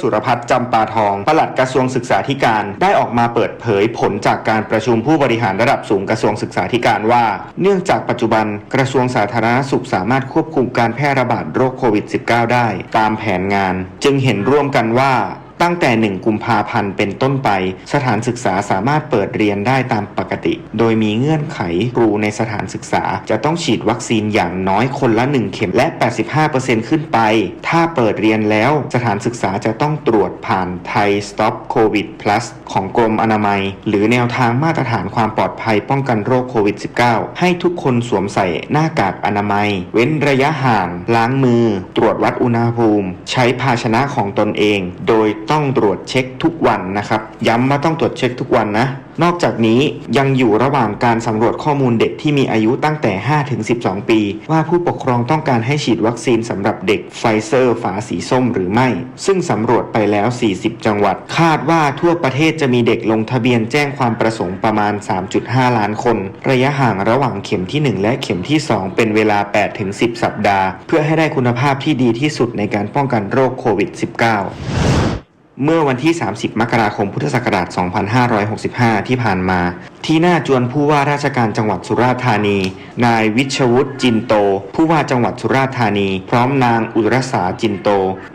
สุรพัฒน์จำปาทอง ปลัดกระทรวงศึกษาธิการ ได้ออกมาเปิดเผยผลจากการประชุมผู้บริหารระดับสูงกระทรวงศึกษาธิการว่า เนื่องจากปัจจุบันกระทรวงสาธารณสุขสามารถควบคุมการแพร่ระบาดโรคโควิด -19 ได้ ตามแผนงาน จึงเห็นร่วมกันว่า ตั้งแต่ 1 กุมภาพันธ์เป็นต้นไป สถานศึกษาสามารถเปิดเรียนได้ตามปกติ โดยมีเงื่อนไขครูในสถานศึกษา จะต้องฉีดวัคซีนอย่างน้อยคนละ 1 เข็มและ 85%ขึ้นไป ถ้าเปิดเรียนแล้วสถานศึกษาจะต้องตรวจผ่านไทย Stop COVID Plus ของกรมอนามัย หรือแนวทางมาตรฐานความปลอดภัยป้องกันโรคโควิด -19 ให้ทุกคนสวมใส่หน้ากากอนามัย เว้นระยะห่าง ล้างมือ ตรวจวัดอุณหภูมิ ใช้ภาชนะของตนเอง โดยต้องตรวจเช็คทุกวันนะครับ ย้ำว่าต้องตรวจเช็คทุกวันนะ นอกจากนี้ยังอยู่ระหว่างการสำรวจข้อมูลเด็กที่มีอายุตั้งแต่5ถึง12 ปี ว่าผู้ปกครองต้องการให้ฉีดวัคซีนสำหรับเด็กไฟเซอร์ฝาสีส้มหรือไม่ ซึ่งสำรวจไปแล้ว 40 จังหวัด คาดว่าทั่วประเทศจะมีเด็กลงทะเบียนแจ้งความประสงค์ประมาณ 3.5 ล้านคน ระยะห่างระหว่างเข็มที่ 1 และเข็มที่ 2 เป็นเวลา8ถึง10 สัปดาห์ เพื่อให้ได้คุณภาพที่ดีที่สุดในการป้องกันโรคโควิด -19 เมื่อวันที่ 30 มกราคม พุทธศักราช 2565 ที่ผ่านมา ที่หน้าจวนผู้ว่าราชการจังหวัดสุราษฎร์ธานี นายวิชวุฒิจินโต ผู้ว่าจังหวัดสุราษฎร์ธานี พร้อมนางอุรสาจินโต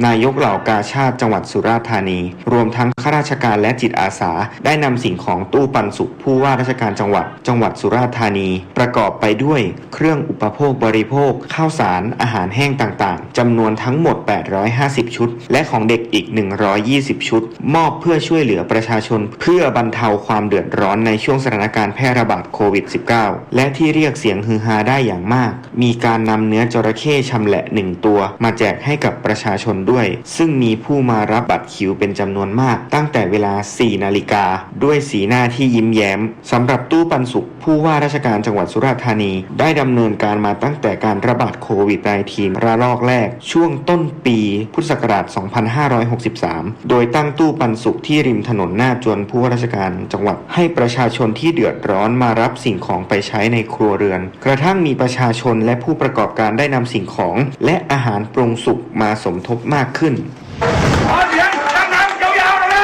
นายกเหล่ากาชาติจังหวัดสุราษฎร์ธานี รวมทั้งข้าราชการและจิตอาสา ได้นำสิ่งของตู้ปันสุขผู้ว่าราชการจังหวัด จังหวัดสุราษฎร์ธานี ประกอบไปด้วย เครื่องอุปโภคบริโภค ข้าวสารอาหารแห้งต่างๆจำนวนทั้งหมด 850 ชุด และของเด็กอีก 120 ชุด มอบเพื่อช่วยเหลือประชาชน เพื่อบรรเทาความเดือดร้อนในช่วงสถานการณ์แพร่ระบาดโควิด -19 และที่เรียกเสียงฮือฮาได้อย่างมาก มีการนำเนื้อจระเข้ชำแหละหนึ่งตัว มาแจกให้กับประชาชนด้วย ซึ่งมีผู้มารับบัตรคิวเป็นจำนวนมาก ตั้งแต่เวลา 4 นาฬิกา ด้วยสีหน้าที่ยิ้มแย้มสำหรับตู้ปันสุข ผู้ว่าราชการจังหวัดสุราษฎร์ธานี ได้ดำเนินการมาตั้งแต่การระบาดโควิด -19 ระลอกแรก ช่วงต้นปีพุทธศักราช 2563 โดยตั้งตู้ปันสุขที่ริมถนนหน้าจวนผู้ว่าราชการจังหวัดให้ประชาชนที่ที่เดือดร้อนมารับสิ่งของไปใช้ในครัวเรือน กระทั่งมีประชาชนและผู้ประกอบการได้นำสิ่งของ และอาหารปรุงสุกมาสมทบมากขึ้น ขอเสียงดังๆยาวๆเลยนะ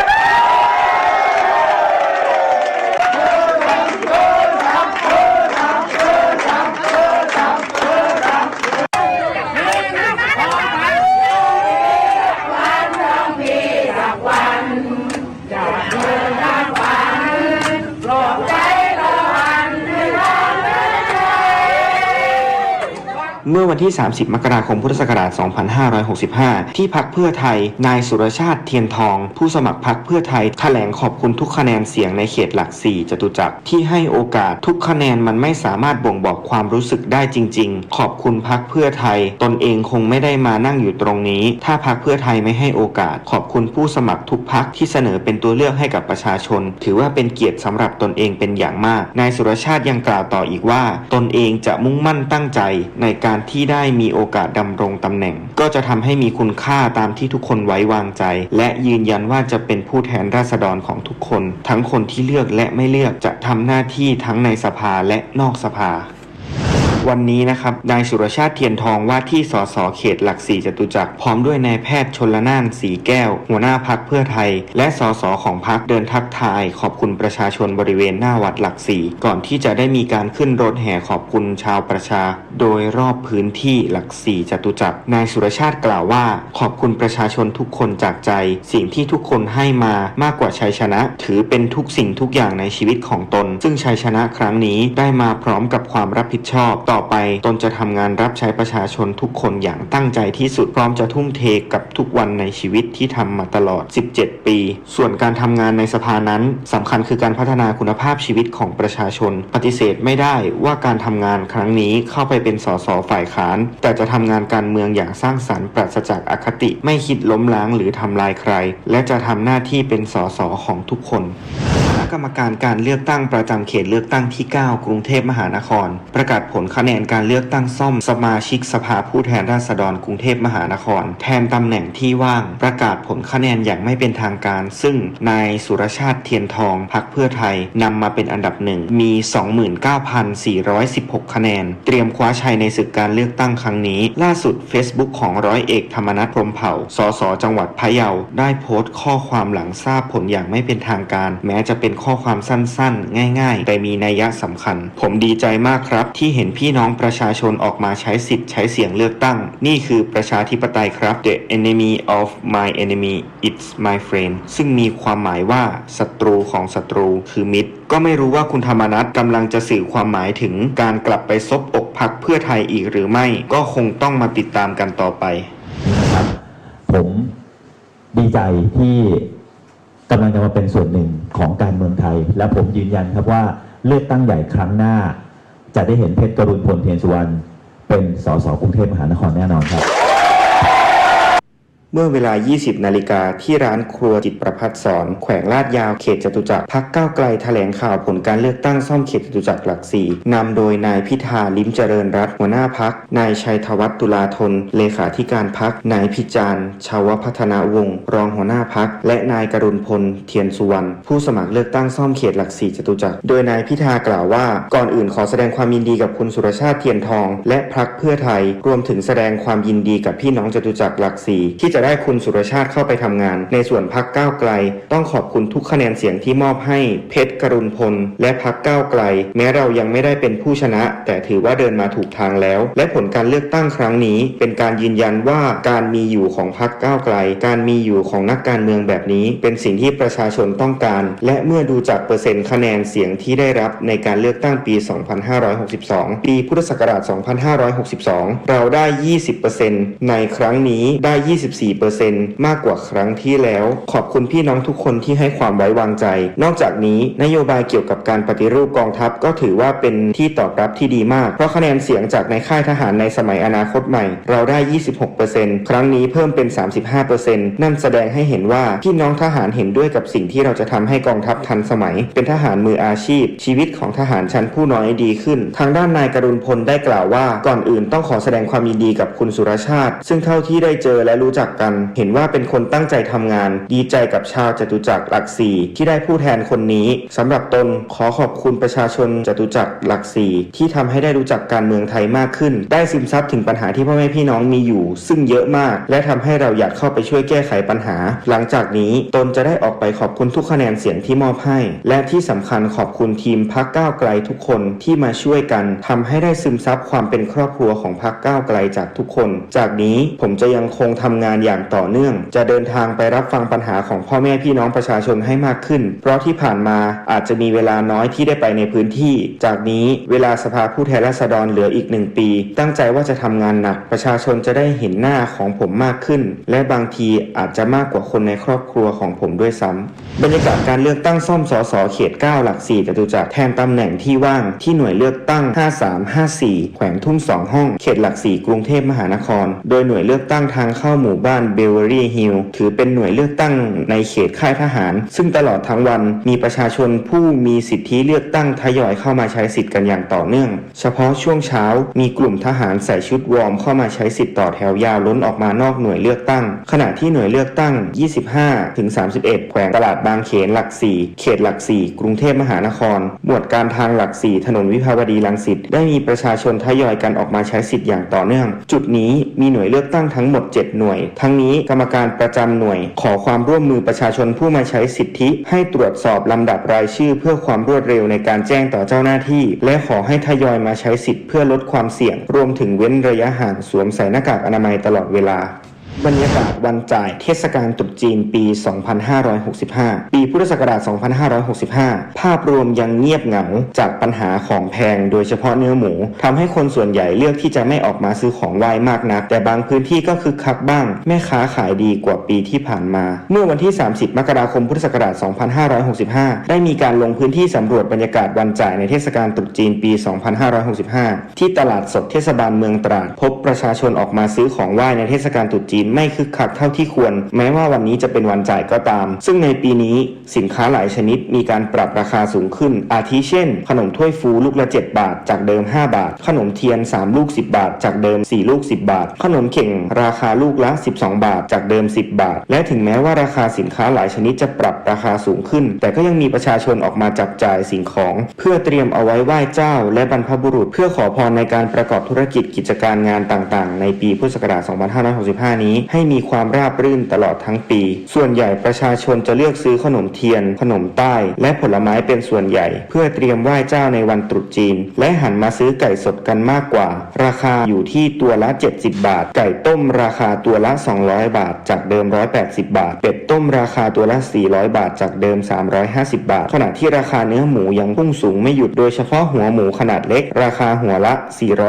เมื่ อวันที่ 30 มกราคม พุทธศักราช 2565 ที่พักเพื่อไทย นายสุรชาติเทียนทอง ผู้สมัครพักเพื่อไทยแถลงขอบคุณทุกคะแนนเสียงในเขตหลัก 4 จตุจักรที่ให้โอกาสทุกคะแนนมันไม่สามารถบ่งบอกความรู้สึกได้จริง ๆ ขอบคุณพักเพื่อไทย ตนเองคงไม่ได้มานั่งอยู่ตรงนี้ ถ้าพักเพื่อไทยไม่ให้โอกาส ขอบคุณผู้สมัครทุกพักที่เสนอเป็นตัวเลือกให้กับประชาชน ถือว่าเป็นเกียรติสำหรับตนเองเป็นอย่างมาก นายสุรชาติยังกล่าวต่ออีกว่า ตนเองจะมุ่งมั่นตั้งใจในการที่ที่ได้มีโอกาสดำรงตำแหน่ง ก็จะทำให้มีคุณค่าตามที่ทุกคนไว้วางใจ และยืนยันว่าจะเป็นผู้แทนราษฎรของทุกคน ทั้งคนที่เลือกและไม่เลือกจะทำหน้าที่ทั้งในสภาและนอกสภา วันนี้นะครับนายสุรชาติเทียนทองว่าที่สสเขตหลักสี่จตุจักรพร้อมด้วยนายแพทย์ชนละนานสีแก้ว หัวหน้าพักเพื่อไทย และสสของพักเดินทักทาย ขอบคุณประชาชนบริเวณหน้าวัดหลักสี่ก่อนที่จะได้มีการขึ้นรถแห่ขอบคุณชาวประชา โดยรอบพื้นที่หลักสี่จตุจักรนายสุรชาติกล่าวว่า ขอบคุณประชาชนทุกคนจากใจ สิ่งที่ทุกคนให้มามากกว่าชัยชนะ ถือเป็นทุกสิ่งทุกอย่างในชีวิตของตน ซึ่งชัยชนะครั้งนี้ได้มาพร้อมกับความรับผิดชอบต่อ่อไปตนจะทำงานรับใช้ประชาชนทุกคนอย่างตั้งใจที่สุดพร้อมจะทุ่มเทกับทุกวันในชีวิตที่ทำมาตลอด 17 ปี ส่วนการทำงานในสภานั้นสำคัญคือการพัฒนาคุณภาพชีวิตของประชาชน ปฏิเสธไม่ได้ว่าการทำงานครั้งนี้เข้าไปเป็นสสฝ่ายค้าน แต่จะทำงานการเมืองอย่างสร้างสรรค์ปราศจากอคติไม่คิดล้มล้างหรือทำลายใคร และจะทำหน้าที่เป็นสสของทุกคน กรรมการการเลือกตั้งประจำเขตเลือกตั้งที่ 9 กรุงเทพมหานคร ประกาศผลคะแนนการเลือกตั้งซ่อมสมาชิกสภาผู้แทนราษฎรกรุงเทพมหานคร แทนตำแหน่งที่ว่าง ประกาศผลคะแนนอย่างไม่เป็นทางการ ซึ่งนายสุรชาติเทียนทองพักเพื่อไทยนำมาเป็นอันดับหนึ่งมี 29,416 คะแนน เตรียมคว้าชัยในศึกการเลือกตั้งครั้งนี้ ล่าสุด Facebook ของร้อยเอกธรรมนัฐพรมเผ่า สสจังหวัดพะเยาได้โพสต์ข้อความหลังทราบผลอย่างไม่เป็นทางการ แม้จะเป็นข้อความสั้นๆ ง่าย ๆ แต่มีนัยยะสำคัญ ผมดีใจมากครับ ที่เห็นพี่น้องประชาชนออกมาใช้สิทธิ์ใช้เสียงเลือกตั้ง นี่คือประชาธิปไตยครับ The enemy of my enemy it's my friend ซึ่งมีความหมายว่าศัตรูของศัตรูคือมิตร ก็ไม่รู้ว่าคุณธรรมนัฐกำลังจะสื่อความหมายถึงการกลับไปซบอกพักเพื่อไทยอีกหรือไม่ ก็คงต้องมาติดตามกันต่อไป ผมดีใจที่ กำลังจะมาเป็นส่วนหนึ่งของการเมืองไทย และผมยืนยันครับว่าเลือกตั้งใหญ่ครั้งหน้า จะได้เห็นเพชรกรุณพลเทียนสุวรรณเป็นสสกรุงเทพมหานครแน่นอนครับ เมื่อเวลา 20 นาฬิกาที่ร้านครัวจิตประพัฒสอนแขวงลาดยาวเขตจตุจักรพักก้าวไกลแถลงข่าวผลการเลือกตั้งซ่อมเขตจตุจักรหลักสี่นำโดยนายพิธาลิ้มเจริญรัตน์หัวหน้าพัก นายชัยธวัฒน์ตุลาธน เลขาธิการพัก นายพิจารณ์ชาวพัฒนาวงศ์รองหัวหน้าพัก และนายกรุณพล เทียนสุวรรณผู้สมัครเลือกตั้งซ่อมเขตหลักสี่จตุจักรโดยนายพิธากล่าวว่า ก่อนอื่นขอแสดงความยินดีกับคุณสุรชาติเทียนทอง และพักเพื่อไทย รวมถึงแสดงความยินดีกับพี่น้องจตุจักรหลักสี่ที่จะได้คุณสุรชาติเข้าไปทำงาน ในส่วนพักก้าวไกล ต้องขอบคุณทุกคะแนนเสียงที่มอบให้เพชรกรุณพล และพักก้าวไกล แม้เรายังไม่ได้เป็นผู้ชนะ แต่ถือว่าเดินมาถูกทางแล้ว และผลการเลือกตั้งครั้งนี้ เป็นการยืนยันว่าการมีอยู่ของพักก้าวไกล การมีอยู่ของนักการเมืองแบบนี้ เป็นสิ่งที่ประชาชนต้องการ และเมื่อดูจากเปอร์เซ็นต์คะแนนเสียงที่ได้รับในการเลือกตั้งปี 2562 ปีพุทธศักราช 2562 เราได้ 20%ในครั้งนี้ได้ 24มากกว่าครั้งที่แล้ว ขอบคุณพี่น้องทุกคนที่ให้ความไว้วางใจ นอกจากนี้นโยบายเกี่ยวกับการปฏิรูปกองทัพก็ถือว่าเป็นที่ตอบรับที่ดีมาก เพราะคะแนนเสียงจากในค่ายทหารในสมัยอนาคตใหม่ เราได้ 26%ครั้งนี้เพิ่มเป็น 35%นั่นแสดงให้เห็นว่าพี่น้องทหารเห็นด้วยกับสิ่งที่เราจะทำให้กองทัพทันสมัย เป็นทหารมืออาชีพ ชีวิตของทหารชั้นผู้น้อยดีขึ้น ทางด้านนายกรุณพลได้กล่าวว่า ก่อนอื่นต้องขอแสดงความยินดีกับคุณสุรชาติ ซึ่งเท่าที่ได้เจอและรู้จักกัน เห็นว่าเป็นคนตั้งใจทำงาน ดีใจกับชาวจตุจักรหลักสี่ที่ได้ผู้แทนคนนี้สำหรับตนขอขอบคุณประชาชนจตุจักรหลักสี่ที่ทำให้ได้รู้จักการเมืองไทยมากขึ้น ได้ซึมซับถึงปัญหาที่พ่อแม่พี่น้องมีอยู่ ซึ่งเยอะมาก และทำให้เราอยากเข้าไปช่วยแก้ไขปัญหา หลังจากนี้ตนจะได้ออกไปขอบคุณทุกคะแนนเสียงที่มอบให้ และที่สำคัญขอบคุณทีมพักก้าวไกลทุกคนที่มาช่วยกันทำให้ได้ซึมซับความเป็นครอบครัวของพักก้าวไกลจากทุกคน จากนี้ผมจะยังคงทำงานอย่างต่อเนื่อง จะเดินทางไปรับฟังปัญหาของพ่อแม่พี่น้องประชาชนให้มากขึ้น เพราะที่ผ่านมาอาจจะมีเวลาน้อยที่ได้ไปในพื้นที่ จากนี้เวลาสภาผู้แทนราษฎรเหลืออีกหนึ่งปี ตั้งใจว่าจะทำงานหนัก ประชาชนจะได้เห็นหน้าของผมมากขึ้น และบางทีอาจจะมากกว่าคนในครอบครัวของผมด้วยซ้ำบรรยากาศการเลือกตั้งซ่อมสสเขต 9 หลัก4จตุจักรแทนตำแหน่งที่ว่างที่หน่วยเลือกตั้ง 5354 แขวงทุ่งสองห้อง เขตหลัก4กรุงเทพมหานคร โดยหน่วยเลือกตั้งทางเข้าหมู่บ้านเบลเวอรี่ฮิลถือเป็นหน่วยเลือกตั้งในเขตค่ายทหาร ซึ่งตลอดทั้งวันมีประชาชนผู้มีสิทธิเลือกตั้งทยอยเข้ามาใช้สิทธิ์กันอย่างต่อเนื่อง เฉพาะช่วงเช้ามีกลุ่มทหารใส่ชุดวอร์มเข้ามาใช้สิทธิ์ต่อแถวยาวล้นออกมานอกหน่วยเลือกตั้ง ขณะที่หน่วยเลือกตั้ง 25 ถึง 31 แขวงตลาดบางเขนหลัก 4 เขตหลัก 4 กรุงเทพมหานคร หมวดการทางหลัก 4 ถนนวิภาวดีรังสิต ได้มีประชาชนทยอยกันออกมาใช้สิทธิ์อย่างต่อเนื่อง จุดนี้มีหน่วยเลือกตั้งทั้งหมด 7 หน่วยทั้งนี้กรรมการประจำหน่วย ขอความร่วมมือประชาชนผู้มาใช้สิทธิ ให้ตรวจสอบลำดับรายชื่อ เพื่อความรวดเร็วในการแจ้งต่อเจ้าหน้าที่ และขอให้ทยอยมาใช้สิทธิ์เพื่อลดความเสี่ยง รวมถึงเว้นระยะห่างสวมใส่หน้ากากอนามัยตลอดเวลา บรรยากาศวันจ่ายเทศกาลตรุษจีนปี 2565 ปีพุทธศักราช 2565 ภาพรวมยังเงียบเหงาจากปัญหาของแพงโดยเฉพาะเนื้อหมูทำให้คนส่วนใหญ่เลือกที่จะไม่ออกมาซื้อของไหว้มากนัก แต่บางพื้นที่ก็คึกคักบ้าง แม่ค้าขายดีกว่าปีที่ผ่านมา เมื่อวันที่ 30 มกราคมพุทธศักราช 2565 ได้มีการลงพื้นที่สำรวจบรรยากาศวันจ่ายในเทศกาลตรุษจีนปี 2565 ที่ตลาดสดเทศบาลเมืองตราด พบประชาชนออกมาซื้อของไหว้ในเทศกาลตรุษจีนไม่คึกคักเท่าที่ควร แม้ว่าวันนี้จะเป็นวันจ่ายก็ตาม ซึ่งในปีนี้สินค้าหลายชนิดมีการปรับราคาสูงขึ้น อาทิเช่น ขนมถ้วยฟูลูกละ 7 บาท จากเดิม 5 บาท ขนมเทียน 3 ลูก 10 บาท จากเดิม 4 ลูก 10 บาท ขนมเข่งราคาลูกละ 12 บาท จากเดิม 10 บาท และถึงแม้ว่าราคาสินค้าหลายชนิดจะปรับราคาสูงขึ้น แต่ก็ยังมีประชาชนออกมาจับจ่ายสิ่งของ เพื่อเตรียมเอาไว้ไหว้เจ้า และบรรพบุรุษ เพื่อขอพรในการประกอบธุรกิจกิจการงานต่าง ๆ ในปีพุทธศักราช 2565นี้ให้มีความราบรื่นตลอดทั้งปี ส่วนใหญ่ประชาชนจะเลือกซื้อขนมเทียน ขนมใต้ และผลไม้เป็นส่วนใหญ่ เพื่อเตรียมไหว้เจ้าในวันตรุษจีน และหันมาซื้อไก่สดกันมากกว่า ราคาอยู่ที่ตัวละ 70 บาท ไก่ต้มราคาตัวละ 200 บาท จากเดิม 180 บาท เป็ดต้มราคาตัวละ 400 บาท จากเดิม 350 บาท ขณะที่ราคาเนื้อหมูยังพุ่งสูงไม่หยุดโดยเฉพาะหัวหมูขนาดเล็ก ราคาหัวละ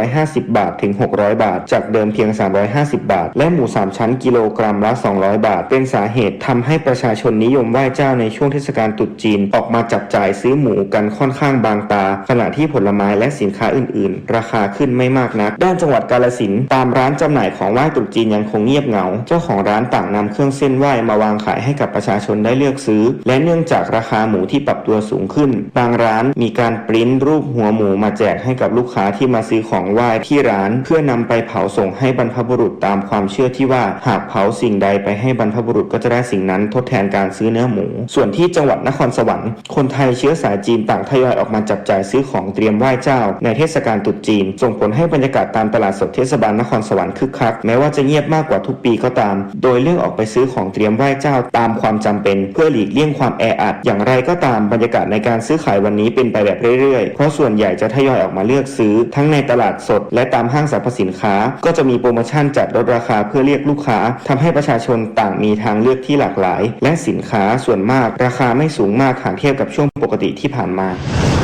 450 บาทถึง 600 บาท จากเดิมเพียง 350 บาท และหมู3ชั้นกิโลกรัมละ 200 บาท เป็นสาเหตุทำให้ประชาชนนิยมไหว้เจ้าในช่วงเทศกาลตรุษจีนออกมาจับจ่ายซื้อหมูกันค่อนข้างบางตา ขณะที่ผลไม้และสินค้าอื่น ๆ ราคาขึ้นไม่มากนัก ด้านจังหวัดกาลสินตามร้านจำหน่ายของไหว้ตรุษจีนยังคงเงียบเหงา เจ้าของร้านต่างนำเครื่องเส้นไหว้มาวางขายให้กับประชาชนได้เลือกซื้อ และเนื่องจากราคาหมูที่ปรับตัวสูงขึ้น บางร้านมีการปริ้นรูปหัวหมูมาแจกให้กับลูกค้าที่มาซื้อของไหว้ที่ร้าน เพื่อนำไปเผาส่งให้บรรพบุรุษตามความเชื่อที่ว่าหากเผาสิ่งใดไปให้บรรพบุรุษก็จะได้สิ่งนั้นทดแทนการซื้อเนื้อหมู ส่วนที่จังหวัดนครสวรรค์คนไทยเชื้อสายจีนต่างทยอยออกมาจับจ่ายซื้อของเตรียมไหว้เจ้า ในเทศกาลตรุษจีน ส่งผลให้บรรยากาศตามตลาดสดเทศบาลนครสวรรค์คึกคักแม้ว่าจะเงียบมากกว่าทุกปีก็ตาม โดยเลือกออกไปซื้อของเตรียมไหว้เจ้าตามความจำเป็น เพื่อหลีกเลี่ยงความแออัด อย่างไรก็ตามบรรยากาศในการซื้อขายวันนี้เป็นไปแบบเรื่อยๆ เพราะส่วนใหญ่จะทยอยออกมาเลือกซื้อ ทั้งในตลาดสด และตามห้างสรรพสินค้า ก็จะมีโปรโมชั่นจัดลดราคาเพื่อเรียกลูกค้าทำให้ประชาชนต่างมีทางเลือกที่หลากหลาย และสินค้าส่วนมาก ราคาไม่สูงมากหากเทียบกับช่วงปกติที่ผ่านมา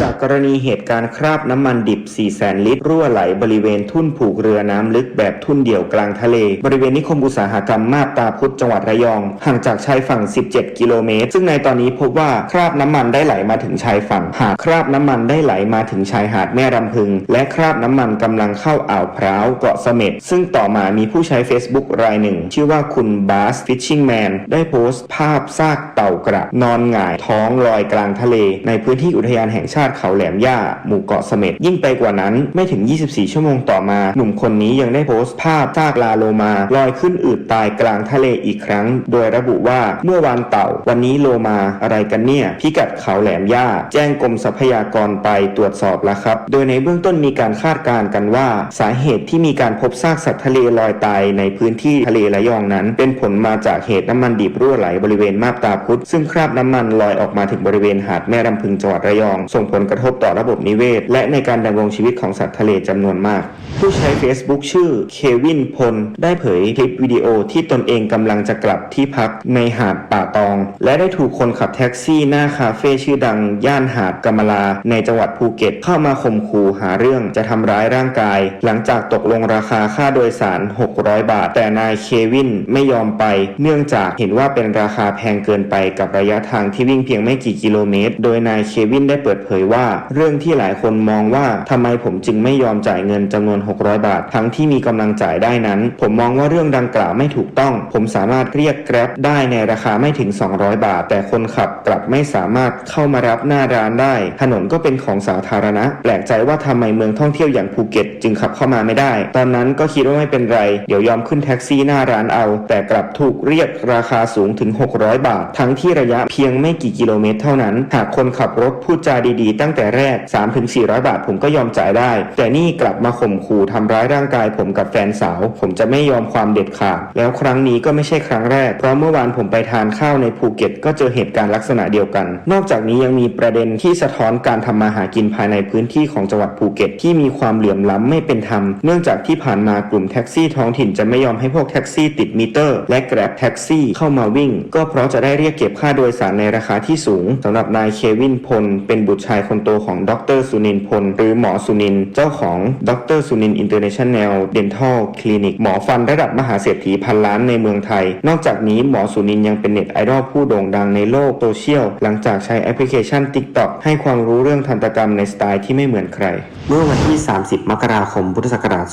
จากกรณีเหตุการณ์คราบน้ำมันดิบ 4 แสนลิตร รั่วไหลบริเวณทุ่นผูกเรือน้ำลึกแบบทุ่นเดี่ยวกลางทะเล บริเวณนิคมอุตสาหกรรมมาบตาพุธจังหวัดระยอง ห่างจากชายฝั่ง 17 กิโลเมตร ซึ่งในตอนนี้พบว่าคราบน้ำมันได้ไหลมาถึงชายฝั่ง หากคราบน้ำมันได้ไหลมาถึงชายหาดแม่รำพึง และคราบน้ำมันกำลังเข้าอ่าวพร้าวเกาะเสม็ดซึ่งต่อมามีผู้ใช้ Facebook รายหนึ่ง ชื่อว่าคุณบาสฟิชชิงแมนได้โพสต์ภาพซากเต่ากระนอนหงายท้องลอยกลางทะเล ในพื้นที่อุทยานแห่งชาติเขาแหลมย่า หมู่เกาะเสม็ดยิ่งไปกว่านั้นไม่ถึง 24 ชั่วโมงต่อมา หนุ่มคนนี้ยังได้โพสต์ภาพซากลาโลมา ลอยขึ้นอืดตายกลางทะเลอีกครั้ง โดยระบุว่าเมื่อวานเต่า วันนี้โลมาอะไรกันเนี่ย พิกัดเขาแหลมย่า แจ้งกรมทรัพยากรไปตรวจสอบแล้วครับ โดยในเบื้องต้นมีการคาดการณ์กันว่า สาเหตุที่มีการพบซากสัตว์ทะเลลอยตายในพื้นที่ทะะเลระยองนั้น เป็นผลมาจากเหตุน้ำมันดิบรั่วไหลบริเวณมาบตาพุธซึ่งคราบน้ำมันลอยออกมาถึงบริเวณหาดแม่รำพึงจังหวัดระยอง ส่งผลกระทบต่อระบบนิเวศ และในการดำรงชีวิตของสัตว์ทะเลจำนวนมาก ผู้ใช้ Facebook ชื่อเควินพล ได้เผยคลิปวิดีโอที่ตนเองกำลังจะกลับที่พักในหาดป่าตอง และได้ถูกคนขับแท็กซี่หน้าคาเฟ่ชื่อดัง ย่านหาดกำมะลา ในจังหวัดภูเก็ตเข้ามาข่มขู่หาเรื่องจะทำร้ายร่างกาย หลังจากตกลงราคาค่าโดยสาร 600 บาท แต่นายเควินไม่ยอมไป เนื่องจากเห็นว่าเป็นราคาแพงเกินไปกับระยะทางที่วิ่งเพียงไม่กี่กิโลเมตร โดยนายเควินได้เปิดเผยว่า เรื่องที่หลายคนมองว่าทำไมผมจึงไม่ยอมจ่ายเงินจำนวน 600 บาท ทั้งที่มีกำลังจ่ายได้นั้น ผมมองว่าเรื่องดังกล่าวไม่ถูกต้อง ผมสามารถเรียกแกร็บได้ในราคาไม่ถึง 200 บาท แต่คนขับกลับไม่สามารถเข้ามารับหน้าร้านได้ ถนนก็เป็นของสาธารณะ แปลกใจว่าทำไมเมืองท่องเที่ยวอย่างภูเก็ต จึงขับเข้ามาไม่ได้ ตอนนั้นก็คิดว่าไม่เป็นไร เดี๋ยวยอมขึ้นแท็กซี่หน้าร้านเอา แต่กลับถูกเรียกราคาสูงถึง 600 บาท ทั้งที่ระยะเพียงไม่กี่กิโลเมตรเท่านั้น หากคนขับรถพูดจาดีๆ ตั้งแต่แรก 3-400 บาทผมก็ยอมจ่ายได้ แต่นี่กลับมาข่มขู่ทำร้ายร่างกายผมกับแฟนสาว ผมจะไม่ยอมความเด็ดขาด แล้วครั้งนี้ก็ไม่ใช่ครั้งแรก เพราะเมื่อวานผมไปทานข้าวในภูเก็ต ก็เจอเหตุการณ์ลักษณะเดียวกัน นอกจากนี้ยังมีประเด็นที่สะท้อนการทำมาหากินภายในพื้นที่ของจังหวัดภูเก็ต ที่มีความเหลื่อมล้ำไม่เป็นธรรม เนื่องจากที่ผ่านมากลุ่มแท็กซี่ท้องถิ่นจะไม่ยอมให้พวกแท็กซี่ติดมิเตอร์ และแกร็บแท็กซี่เข้ามาวิ่ง ก็เพราะจะได้เรียกเก็บค่าโดยสารในราคาที่สูงสำหรับนายเควินพล เป็นบุตรชายคนโตของดรสุนินพล หรือหมอสุนิน เจ้าของดรสุนินอินเตอร์เนชั่นแนลเดนทัลคลินิกหมอฟันระดับมหาเศรษฐีพันล้านในเมืองไทย นอกจากนี้หมอสุนินยังเป็นเน็ตไอดอลผู้โด่งดังในโลกโซเชียลหลังจากใช้แอปพลิเคชัน TikTok ให้ความรู้เรื่องทันตกรรมในสไตล์ที่ไม่เหมือนใคร เมื่อวันที่ 30 มกราคม พุทธศักราช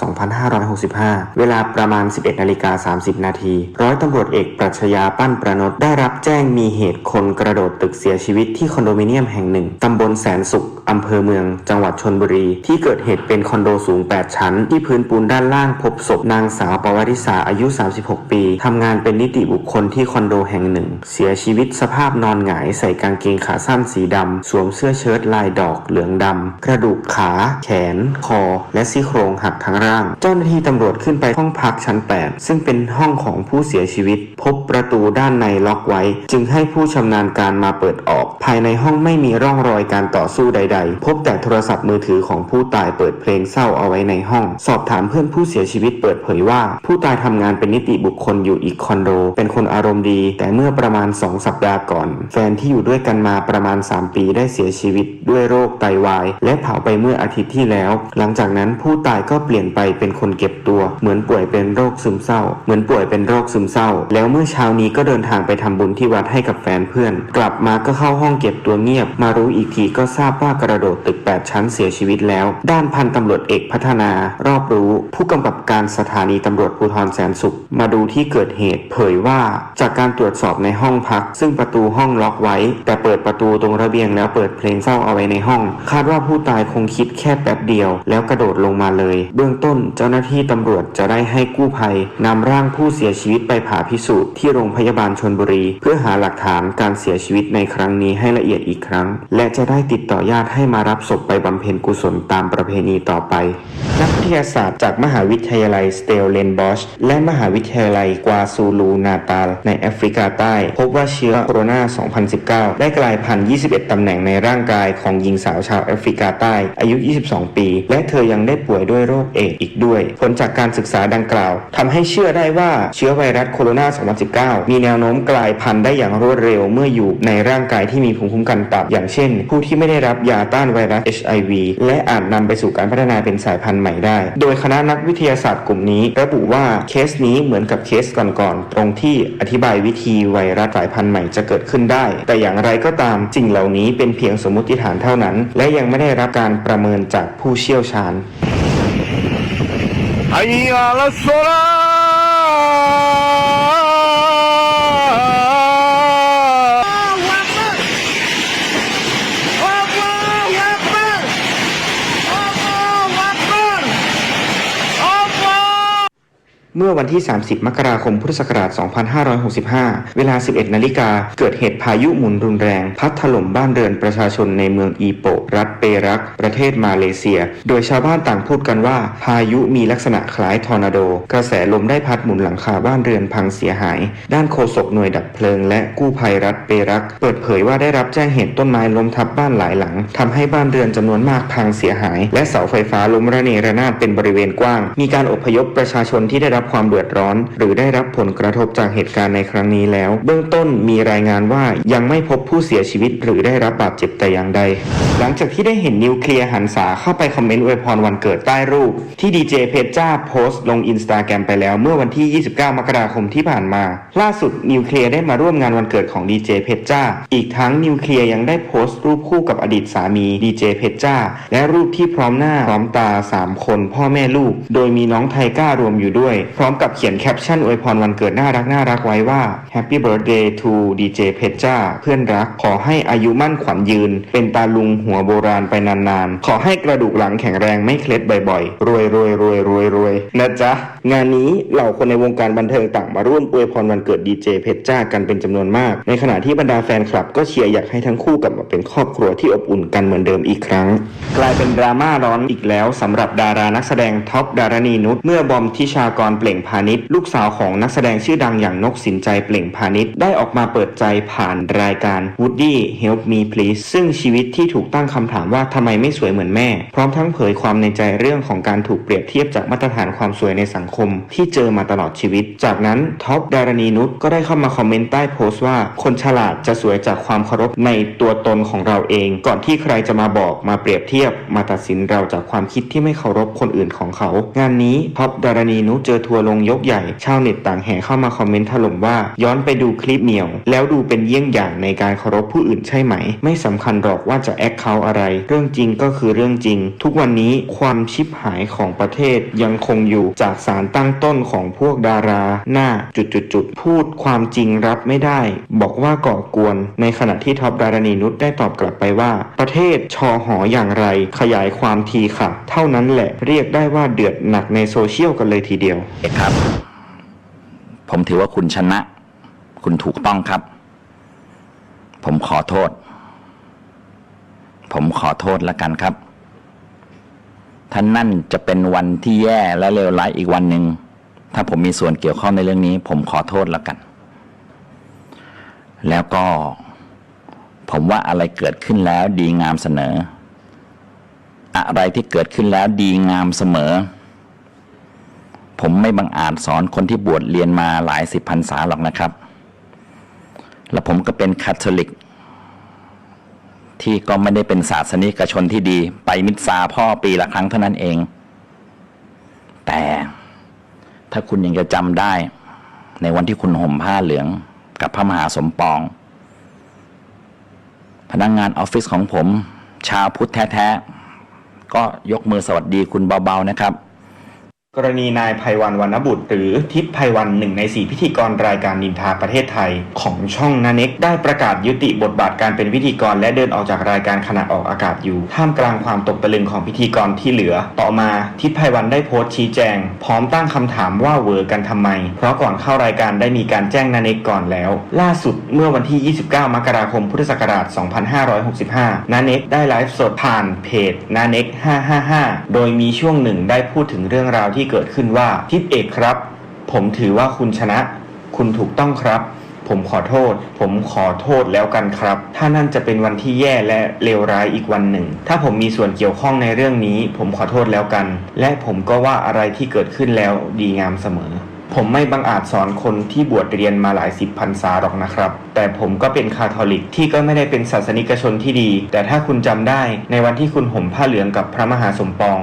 2565 เวลาประมาณ 11นาฬิกาา 30 นาที ร้อยตำรวจเอกปรัชญาปั้นประนดได้รับแจ้งมีเหตุคนกระโดดตึกเสียชีวิตที่คอนโดมิเนียมแห่งหนึ่งตำบลแสนสุขอำเภอเมือง จังหวัดชนบุรี ที่เกิดเหตุเป็นคอนโดสูง 8 ชั้น ที่พื้นปูนด้านล่างพบศพนางสาวปวริษาอายุ 36 ปีทำงานเป็นนิติบุคคลที่คอนโดแห่งหนึ่ง เสียชีวิตสภาพนอนหงายใส่กางเกงขาสั้นสีดำ สวมเสื้อเชิ้ตลายดอกเหลืองดำ กระดูกขา แขน คอ และซี่โครงหักทั้งร่าง เจ้าหน้าที่ตำรวจขึ้นไปห้องพักชั้น 8 ซึ่งเป็นห้องของผู้เสียชีวิต พบประตูด้านในล็อกไว้ จึงให้ผู้ชำนาญการมาเปิดออก ภายในห้องไม่มีร่องรอยการต่อสู้ใด ๆ พบแต่โทรศัพท์มือถือของผู้ตายเปิดเพลงเศร้าเอาไว้ในห้อง สอบถามเพื่อนผู้เสียชีวิตเปิดเผยว่า ผู้ตายทำงานเป็นนิติบุคคลอยู่อีกคอนโด เป็นคนอารมณ์ดี แต่เมื่อประมาณ 2 สัปดาห์ก่อน แฟนที่อยู่ด้วยกันมาประมาณ 3 ปีได้เสียชีวิต ด้วยโรคไตวาย และเผาไปเมื่ออาทิตย์ที่แล้ว หลังจากนั้นผู้ตายก็เปลี่ยนไปเป็นคนเก็บตัว เหมือนป่วยเป็นโรคซึมเศร้าเหมือนป่วยเป็นโรคซึมเศร้า แล้วเมื่อเช้านี้ก็เดินทางไปทำบุญที่วัดให้กับแฟนเพื่อน กลับมาก็เข้าห้องเก็บตัวเงียบ มารู้อีกทีก็ทราบว่ากระโดดตึก 8 ชั้นเสียชีวิตแล้ว ด้านพันตำรวจเอกพัฒนารอบรู้ ผู้กำกับการสถานีตำรวจภูธรแสนสุข มาดูที่เกิดเหตุ เผยว่าจากการตรวจสอบในห้องพัก ซึ่งประตูห้องล็อกไว้ แต่เปิดประตูตรงระเบียงแล้วเปิดเพลงเศร้าเอาไว้ในห้อง คาดว่าผู้ตายคงคิดแค่แป๊บเดียว แล้วกระโดดลงมาเลย เบื้องต้นเจ้าหน้าที่ตำรวจจะได้ให้กู้ภัยนำร่างผู้เสียชีวิตไปผ่าพิสูจน์ที่โรงพยาบาลชนบุรี เพื่อหาหลักฐานการเสียชีวิตในครั้งนี้ให้ละเอียดอีกครั้ง และจะได้ติดต่อญาติให้มารับศพไปบำเพ็ญกุศลตามประเพณีต่อไป นักวิทยาศาสตร์จากมหาวิทยาลัยสเตลเลนบอชและมหาวิทยาลัยกวาซูลูนาตาลในแอฟริกาใต้ พบว่าเชื้อโคโรนา 2019 ได้กลายพันธุ์ 21 ตำแหน่งในร่างกายของหญิงสาวชาวแอฟริกาใต้ อายุ 22 ปี และเธอยังได้ป่วยด้วยโรคเอดส์อีกด้วย ผลจากการศึกษาดังกล่าวทำให้เชื่ออได้ว่าเชื้อไวรัสโคโรนา 2019 มีแนวโน้มกลายพันธุ์ได้อย่างรวดเร็วเมื่ออยู่ในร่างกายที่มีภูมิคุ้มกันต่ำอย่างเช่น ผู้ที่ไม่ได้รับยาต้านไวรัส HIV และอาจนำไปสู่การพัฒนาเป็นสายพันธุ์ใหม่ได้ โดยคณะนักวิทยาศาสตร์กลุ่มนี้ ระบุว่าเคสนี้เหมือนกับเคสก่อนๆตรงที่อธิบายวิธีไวรัสสายพันธุ์ใหม่จะเกิดขึ้นได้ แต่อย่างไรก็ตามสิ่งเหล่านี้เป็นเพียงสมมติฐานเท่านั้น และยังไม่ได้รับการประเมินจากผู้เชี่ยวชาญはい、争ら เมื่อวันที่ 30 มกราคม พุทธศักราช 2565 เวลา 11 นาฬิกา เกิดเหตุพายุหมุนรุนแรง พัดถล่มบ้านเรือนประชาชนในเมืองอีโป รัฐเปรัก ประเทศมาเลเซีย โดยชาวบ้านต่างพูดกันว่า พายุมีลักษณะคล้ายทอร์นาโด กระแสลมได้พัดหมุนหลังคาบ้านเรือนพังเสียหาย ด้านโฆษกหน่วยดับเพลิง และกู้ภัยรัฐเปรัก เปิดเผยว่าได้รับแจ้งเหตุต้นไม้ล้มทับบ้านหลายหลังทำให้บ้านเรือนจำนวนมากพังเสียหาย และเสาไฟฟ้าล้มระเนระนาดเป็นบริเวณกว้าง มีการอพยพประชาชนที่ได้รับความเดือดร้อน หรือได้รับผลกระทบจากเหตุการณ์ในครั้งนี้แล้ว เบื้องต้นมีรายงานว่ายังไม่พบผู้เสียชีวิต หรือได้รับบาดเจ็บแต่อย่างใด หลังจากที่ได้เห็นนิวเคลียร์หันษาเข้าไปคอมเมนต์อวยพรวันเกิดใต้รูป ที่ดีเจเพชรจ้าโพสต์ลงอินสตาแกรมไปแล้วเมื่อวันที่ 29 มกราคมที่ผ่านมา ล่าสุดนิวเคลียร์ได้มาร่วมงานวันเกิดของดีเจเพชรจ้า อีกทั้งนิวเคลียร์ยังได้โพสต์รูปคู่กับอดีตสามีดีเจเพชรจ้า และรูปที่พร้อมหน้าพร้อมตา 3 คนพ่อแม่ลูก โดยมีน้องไทก้ารวมอยู่ด้วยพร้อมกับเขียนแคปชั่นอวยพรวันเกิดน่ารักน่ารักไว้ว่า Happy Birthday to DJ เพชจ้าเพื่อนรัก ขอให้อายุมั่นขวัญยืน เป็นตาลุงหัวโบราณไปนานๆ ขอให้กระดูกหลังแข็งแรงไม่เคล็ดบ่อยๆ รวยรวยรวยรวยรวยนะจ๊ะ งานนี้เหล่าคนในวงการบันเทิงต่างมาร่วมอวยพรวันเกิดดีเจเพชจ้ากันเป็นจำนวนมาก ในขณะที่บรรดาแฟนคลับก็เชียร์อยากให้ทั้งคู่กลับมาเป็นครอบครัวที่อบอุ่นกันเหมือนเดิมอีกครั้ง กลายเป็นดราม่าร้อนอีกแล้วสำหรับดารานักแสดงท็อปดารณีนุชเมื่อบอมทิชากรเปล่งพาณิชย์ลูกสาวของนักแสดงชื่อดังอย่างนกสินใจเปล่งพาณิชย์ได้ออกมาเปิดใจผ่านรายการ Woody Help Me Please ซึ่งชีวิตที่ถูกตั้งคำถามว่าทำไมไม่สวยเหมือนแม่ พร้อมทั้งเผยความในใจเรื่องของการถูกเปรียบเทียบจากมาตรฐานความสวยในสังคม ที่เจอมาตลอดชีวิต จากนั้นท็อปดารณีนุชก็ได้เข้ามาคอมเมนต์ใต้โพสต์ว่า คนฉลาดจะสวยจากความเคารพในตัวตนของเราเอง ก่อนที่ใครจะมาบอกมาเปรียบเทียบ มาตัดสินเราจากความคิดที่ไม่เคารพคนอื่นของเขา งานนี้ท็อปดารณีนุชเจอทัวร์ลงยกใหญ่ ชาวเน็ตต่างแห่เข้ามาคอมเมนต์ถล่มว่า ย้อนไปดูคลิปเหนียว แล้วดูเป็นเยี่ยงอย่างในการเคารพผู้อื่นใช่ไหม ไม่สำคัญหรอกว่าจะแอคเคาท์อะไร เรื่องจริงก็คือเรื่องจริง ทุกวันนี้ความชิบหายของประเทศยังคงอยู่จากสารตั้งต้นของพวกดารา หน้าจุดๆๆพูดความจริงรับไม่ได้ บอกว่าก่อกวน ในขณะที่ท็อปดารณีนุชได้ตอบกลับไปว่า ประเทศชอหออย่างไร ขยายความทีค่ะ เท่านั้นแหละเรียกได้ว่าเดือดหนักในโซเชียลกันเลยทีเดียวครับ ผมถือว่าคุณชนะ คุณถูกต้องครับ ผมขอโทษ ผมขอโทษแล้วกันครับถ้านั่นจะเป็นวันที่แย่และเลวร้ายอีกวันหนึ่ง ถ้าผมมีส่วนเกี่ยวข้องในเรื่องนี้ ผมขอโทษแล้วกัน แล้วก็ ผมว่าอะไรเกิดขึ้นแล้วดีงามเสนอ อะไรที่เกิดขึ้นแล้วดีงามเสมอ ผมไม่บังอาจสอนคนที่บวชเรียนมาหลายสิบพรรษาหรอกนะครับ และผมก็เป็นคาทอลิก ที่ก็ไม่ได้เป็นศาสนิกชนที่ดี ไปมิตรซาพ่อปีละครั้งเท่านั้นเอง แต่ถ้าคุณยังจะจำได้ ในวันที่คุณห่มผ้าเหลืองกับพระมหาสมปอง พนักงงานออฟฟิศของผม ชาวพุทธแท้ ๆ ก็ยกมือสวัสดีคุณเบา ๆ นะครับ กรณีนายภัยวันวรรณบุตร หรือทิพย์ภัยวันหนึ่งในสี่พิธีกรรายการนินทาประเทศไทย ของช่องนาเน็กได้ประกาศยุติบทบาทการเป็นพิธีกรและเดินออกจากรายการขณะออกอากาศอยู่ ท่ามกลางความตกตะลึงของพิธีกรที่เหลือ ต่อมาทิพย์ภัยวันได้โพสต์ชี้แจง พร้อมตั้งคำถามว่าเวอร์กันทำไม เพราะก่อนเข้ารายการได้มีการแจ้งนาเน็กก่อนแล้ว ล่าสุดเมื่อวันที่ 29 มกราคมพุทธศักราช 2565 นาเน็กได้ไลฟ์สดผ่านเพจนาเน็ก555 โดยมีช่วงหนึ่งได้พูดถึงเรื่องราวที่ที่เกิดขึ้นว่าทิพย์เอกครับ ผมถือว่าคุณชนะ คุณถูกต้องครับ ผมขอโทษ ผมขอโทษแล้วกันครับ ถ้านั่นจะเป็นวันที่แย่และเลวร้ายอีกวันหนึ่ง ถ้าผมมีส่วนเกี่ยวข้องในเรื่องนี้ ผมขอโทษแล้วกัน และผมก็ว่าอะไรที่เกิดขึ้นแล้วดีงามเสมอผมไม่บังอาจสอนคนที่บวชเรียนมาหลายสิบพรรษาหรอกนะครับ แต่ผมก็เป็นคาทอลิกที่ก็ไม่ได้เป็นศาสนิกชนที่ดี แต่ถ้าคุณจำได้ในวันที่คุณห่มผ้าเหลืองกับพระมหาสมปอง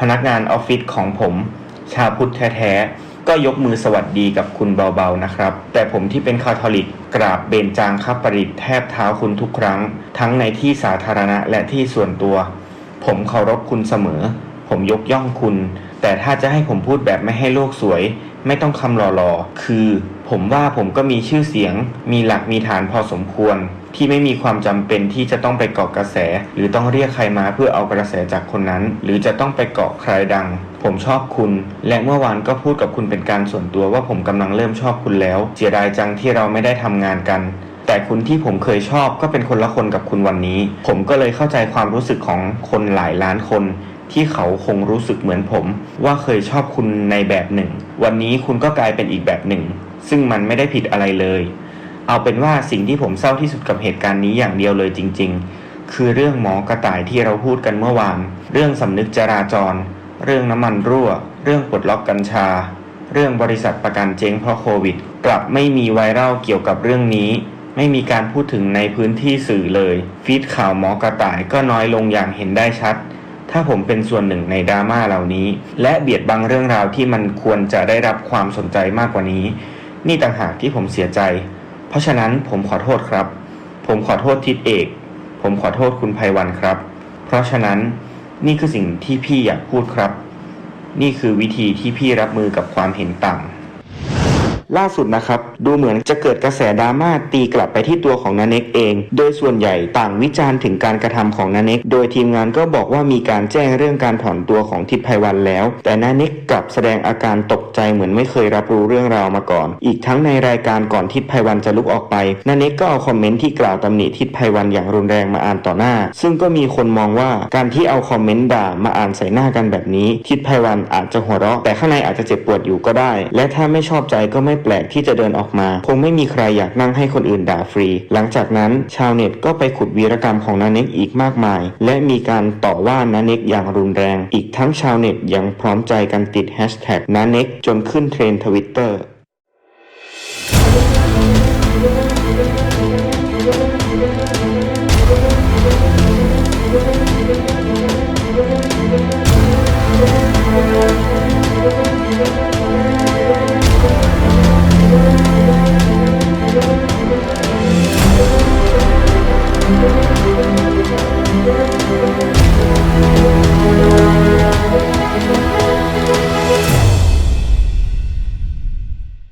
พนักงานออฟฟิศของผม ชาวพุทธแท้ๆก็ยกมือสวัสดีกับคุณเบาๆนะครับ แต่ผมที่เป็นคาทอลิกกราบเบญจางคปริตแทบเท้าคุณทุกครั้ง ทั้งในที่สาธารณะและที่ส่วนตัว ผมเคารพคุณเสมอ ผมยกย่องคุณ แต่ถ้าจะให้ผมพูดแบบไม่ให้โลกสวย ไม่ต้องคำหล่อๆคือ ผมว่าผมก็มีชื่อเสียง มีหลักมีฐานพอสมควร ที่ไม่มีความจำเป็นที่จะต้องไปเกาะกระแส หรือต้องเรียกใครมาเพื่อเอากระแสจากคนนั้น หรือจะต้องไปเกาะใครดัง ผมชอบคุณ และเมื่อวานก็พูดกับคุณเป็นการส่วนตัวว่าผมกำลังเริ่มชอบคุณแล้ว เสียดายจังที่เราไม่ได้ทำงานกันแต่คุณที่ผมเคยชอบก็เป็นคนละคนกับคุณวันนี้ ผมก็เลยเข้าใจความรู้สึกของคนหลายล้านคน ที่เขาคงรู้สึกเหมือนผม ว่าเคยชอบคุณในแบบหนึ่ง วันนี้คุณก็กลายเป็นอีกแบบหนึ่ง ซึ่งมันไม่ได้ผิดอะไรเลย เอาเป็นว่าสิ่งที่ผมเศร้าที่สุดกับเหตุการณ์นี้อย่างเดียวเลยจริง ๆ คือเรื่องหมอกระต่ายที่เราพูดกันเมื่อวาน เรื่องสำนึกจราจร เรื่องน้ำมันรั่ว เรื่องปลดล็อกกัญชา เรื่องบริษัทประกันเจ๊งเพราะโควิด กลับไม่มีไวรัลเกี่ยวกับเรื่องนี้ไม่มีการพูดถึงในพื้นที่สื่อเลย ฟีดข่าวหมอกระต่ายก็น้อยลงอย่างเห็นได้ชัด ถ้าผมเป็นส่วนหนึ่งในดราม่าเหล่านี้ และเบียดบังเรื่องราวที่มันควรจะได้รับความสนใจมากกว่านี้ นี่ต่างหากที่ผมเสียใจ เพราะฉะนั้นผมขอโทษครับ ผมขอโทษทิศเอก ผมขอโทษคุณภัยวันครับ เพราะฉะนั้นนี่คือสิ่งที่พี่อยากพูดครับ นี่คือวิธีที่พี่รับมือกับความเห็นต่าง ล่าสุดนะครับ ดูเหมือนจะเกิดกระแสดราม่าตีกลับไปที่ตัวของนาเน็กเอง โดยส่วนใหญ่ต่างวิจารณ์ถึงการกระทำของนาเน็ก โดยทีมงานก็บอกว่ามีการแจ้งเรื่องการถอนตัวของทิพย์ไพวันแล้ว แต่นาเน็กกลับแสดงอาการตกใจเหมือนไม่เคยรับรู้เรื่องราวมาก่อน อีกทั้งในรายการก่อนทิพย์ไพวันจะลุกออกไปนาเน็กก็เอาคอมเมนต์ที่กล่าวตำหนิทิพย์ไพวันอย่างรุนแรงมาอ่านต่อหน้า ซึ่งก็มีคนมองว่าการที่เอาคอมเมนต์ด่ามาอ่านใส่หน้ากันแบบนี้ ทิพย์ไพวันอาจจะหัวเราะ แต่ข้างในอาจจะเจ็บปวดอยู่ก็ได้ และถ้าไม่ชอบใจก็ไม่แปลกที่จะเดินออกมา คงไม่มีใครอยากนั่งให้คนอื่นด่าฟรี หลังจากนั้นชาวเน็ตก็ไปขุดวีรกรรมของนาเน็กอีกมากมาย และมีการต่อว่านาเน็กอย่างรุนแรง อีกทั้งชาวเน็ตยังพร้อมใจกันติดแฮชแท็กนาเน็กจนขึ้นเทรนด์ทวิตเตอร์